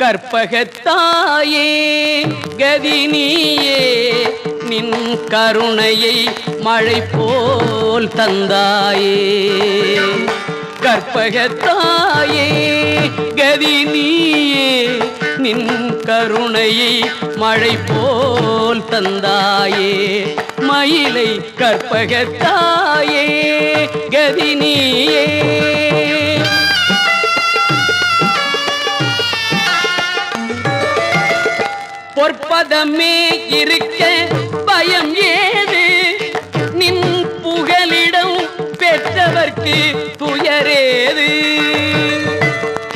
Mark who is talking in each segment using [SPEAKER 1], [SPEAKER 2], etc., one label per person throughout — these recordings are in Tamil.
[SPEAKER 1] கற்பகத்தாயே கதினியே நின் கருணையை மழை போல் தந்தாயே. கற்பகத்தாயே கதினியே நின் கருணையை மழை போல் தந்தாயே. மயிலை கற்பகத்தாயே கதி பொற்பதமே இருக்க பயம் ஏது? நின் புகலிடம் பெற்றவர்க்கு துயரேது?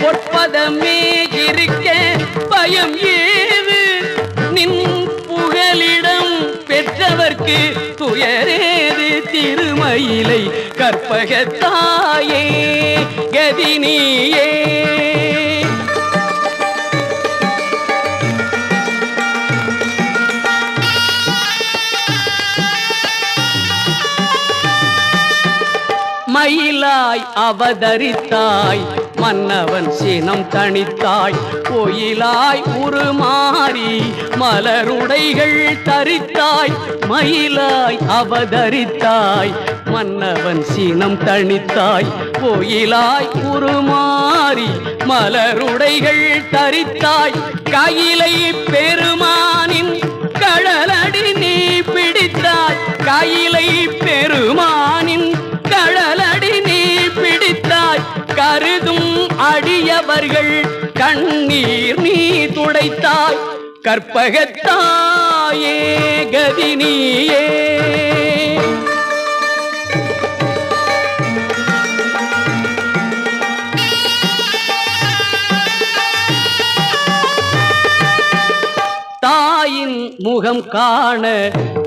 [SPEAKER 1] பொற்பதமே இருக்க பயம் ஏது? நின் புகலிடம் பெற்றவர்க்கு துயரேது? திருமயிலை கற்பகத்தாயே கதினியே மயிலாய் அவதரித்தாய் மன்னவன் சினம் தணித்தாய் கோயிலாய் உருமாறி மலருடைகள் தரித்தாய் மயிலாய் அவதரித்தாய் மன்னவன் சினம் தணித்தாய் கோயிலாய் உருமாறி மலருடைகள் தரித்தாய் கையிலை பெருமானின் கடலடி நீ பிடித்தாய் கையிலை பெருமானின் அடியவர்கள் கண்ணீர் நீ துடைத்தாய். கற்பகத்தாயே கதினியே தாயின் முகம் காண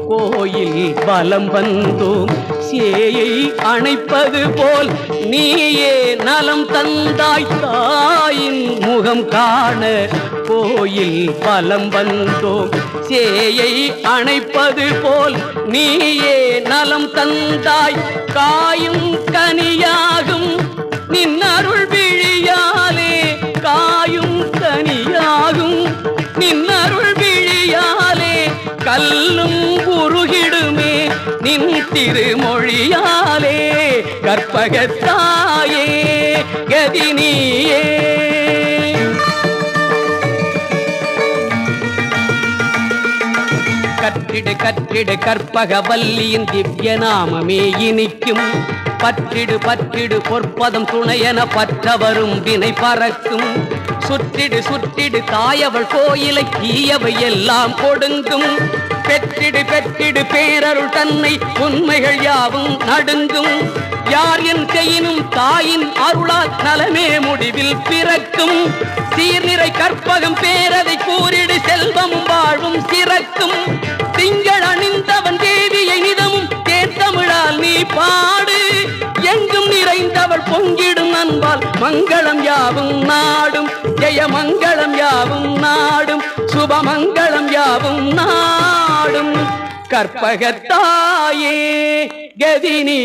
[SPEAKER 1] கோயில் பலம் வந்தோம் சேயை அணைப்பது போல் நீயே நலம் தந்தாய் தாயின் முகம் காண கோயில் பலம் வந்தோம். சேயை அணைப்பது போல் நீயே நலம் தந்தாய். காயும் கனியாகும். நின் அருள் திருமொழியாலே கற்பகத்தாயே கதினியே. கற்றிடு கற்றிடு கற்பக வல்லியின் திவ்ய நாமமே இனிக்கும். பற்றிடு பற்றிடு பொற்பதம் துணையென பற்றவரும் வினை பறக்கும். சுற்றிடு சுற்றிடு தாயவள் கோயிலை தீயவை எல்லாம் கொடுங்கும். பெற்றிடு பெற்றிடு பேரருள் தன்னை உண்மைகள் யாவும் நடுங்கும். யார் என் கையினும் தாயின் அருளால் நலமே முடிவில் பிறக்கும். சீர்நிறை கற்பகம் பேரதை கூறிடு செல்வம் வாழும் சிறக்கும். திங்கள் அணிந்தவன் தேவியை நிதமும் தேர்த்தமிழால் நீ பாடு. எங்கும் நிறைந்தவள் பொங்கிடும் அன்பால் மங்களம் யாவும் நாடு. ஜெய மங்களம் யாவும் நாடும் சுபமங்களம் யாவும் நாடும். கற்பகத்தாயே கதினியே